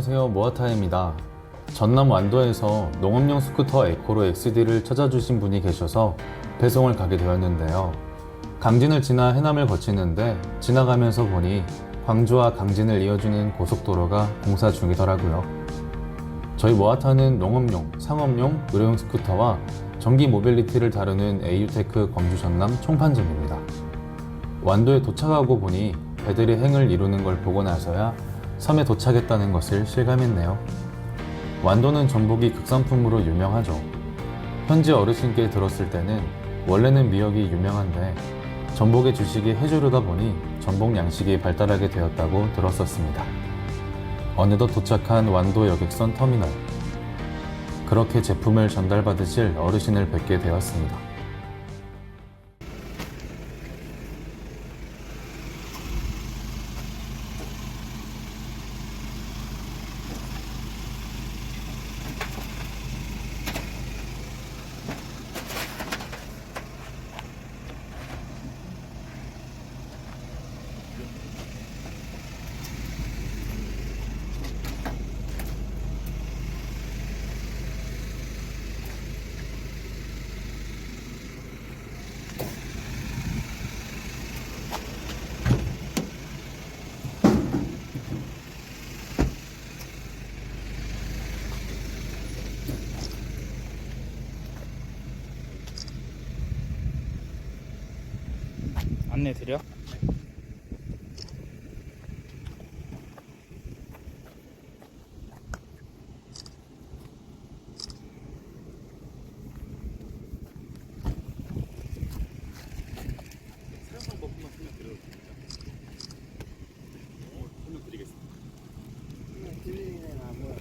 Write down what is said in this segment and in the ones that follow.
안녕하세요 모아타입니다. 전남 완도에서 농업용 스쿠터 에코로 XD를 찾아주신 분이 계셔서 배송을 가게 되었는데요. 강진을 지나 해남을 거치는데 지나가면서 보니 광주와 강진을 이어주는 고속도로가 공사 중이더라고요. 저희 모아타는 농업용, 상업용, 의료용 스쿠터와 전기 모빌리티를 다루는 AU테크 광주 전남 총판점입니다. 완도에 도착하고 보니 배들이 행을 이루는 걸 보고 나서야 섬에 도착했다는 것을 실감했네요. 완도는 전복이 극산품으로 유명하죠. 현지 어르신께 들었을 때는 원래는 미역이 유명한데 전복의 주식이 해조류다 보니 전복 양식이 발달하게 되었다고 들었었습니다. 어느덧 도착한 완도 여객선 터미널. 그렇게 제품을 전달받으실 어르신을 뵙게 되었습니다. 안내 드려?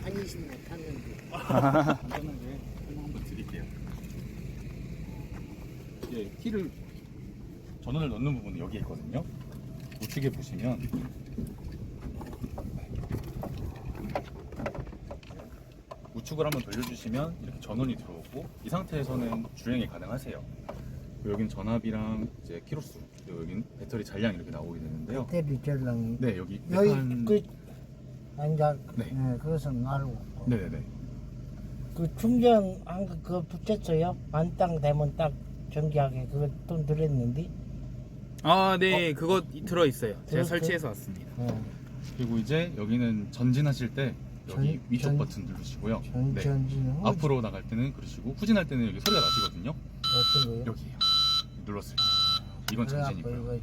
한 20년 탔는데 간단하게 설명 한번 드릴게요. 이제 키를 전원을 넣는 부분은 여기에 있거든요. 우측에 보시면 우측을 한번 돌려주시면 이렇게 전원이 들어오고 이 상태에서는 주행이 가능하세요. 여긴 전압이랑 이제 키로수 그리고 여긴 배터리 잔량 이렇게 나오게 되는데요. 대비 전lang 네 여기 여기 메탄- 그 앉아 네. 네. 그것은 알고 네네네 그 충전한 거 그거 붙였어요 만땅 되면 딱 전기하게 그거 돈 들었는데 아, 네, 그거 들어 있어요. 제가? 설치해서 왔습니다. 네. 그리고 이제 여기는 전진하실 때 여기 전- 위쪽 전- 버튼 누르시고요. 전 네. 전지는 앞으로 나갈 때는 그러시고 후진할 때는 여기 소리가 나시거든요. 어떤 거요? 여기에요. 눌렀을 때. 이건 전진이고요. 이거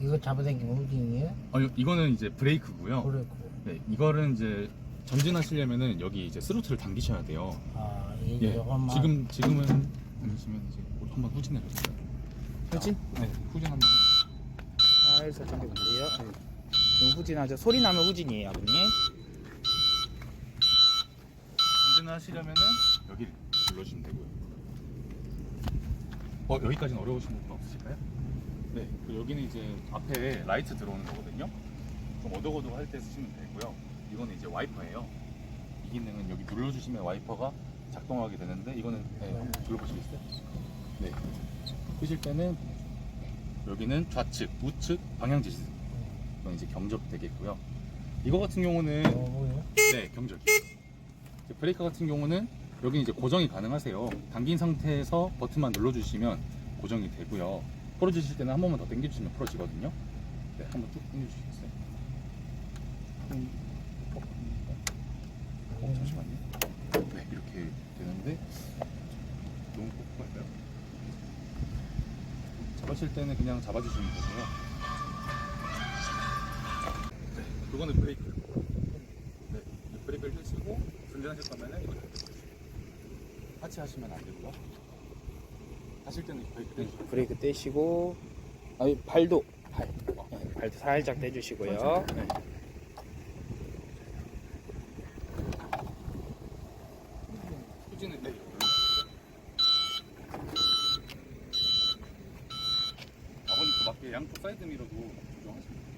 이거 잡아당기면 우진이에요? 아, 요- 이거는 이제 브레이크고요. 그랬고 네, 이거는 이제 전진하시려면은 여기 이제 스로틀을 당기셔야 돼요. 아 이- 예. 이것만 지금 지금은 보시면 이제 한번 후진해 주세요. 후진? 네, 후진 한번. 살살 당겨볼게요. 네. 좀 후진하죠. 소리 나면 후진이에요, 아버님. 전진하시려면은 여기를 눌러주시면 되고요. 어 여기까지는 어려우신 부분 없으실까요? 네, 그리고 여기는 이제 앞에 라이트 들어오는 거거든요. 좀 어둑어둑 할 때 쓰시면 되고요. 이거는 이제 와이퍼예요. 이 기능은 여기 눌러주시면 와이퍼가 작동하게 되는데 이거는 네, 한번 눌러보시겠어요? 네. 끄실 때는 여기는 좌측, 우측, 방향 지시. 이건 이제 경적 되겠고요. 이거 같은 경우는 어? 네. 이제 브레이크 같은 경우는 여기 이제 고정이 가능하세요. 당긴 상태에서 버튼만 눌러주시면 고정이 되고요. 풀어주실 때는 한 번만 더 당겨주시면 풀어지거든요. 네, 한번 쭉 당겨주시겠어요? 음, 어, 어, 잠시만요. 네, 이렇게 되는데 너무 뻑뻑할까요? 잡으실 때는 그냥 잡아주시면 되고요. 네, 그거는 브레이크. 네, 이 브레이크를 떼시고 전진하실 거면은 이거 하체 하시면 안 되고요. 하실 때는 브레이크 떼시고 브레이크 떼시고, 아, 발도, 발. 네, 발도 살짝 떼주시고요. 네. 후진은 네. 아 양쪽 사이드 미러도 조정하시면 돼요.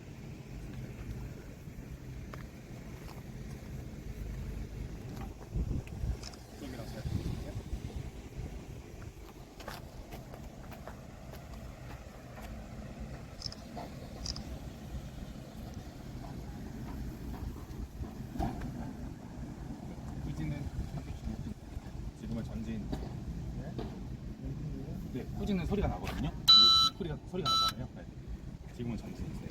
지금은 네. 네, 후지는 소리가 나거든요. 네, 소리가 소리가 나잖아요. 네. 지금은 잠수했어요.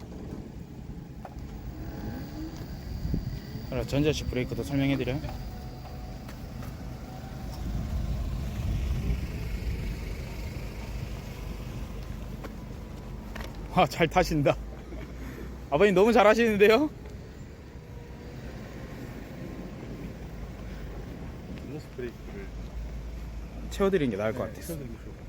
그럼 전자식 브레이크도 설명해 드려요. 아, 잘 타신다. 아버님 너무 잘 하시는데요? 전자식 브레이크를 채워드리는 게 나을 것 네, 같아요. 세워드리기 좋을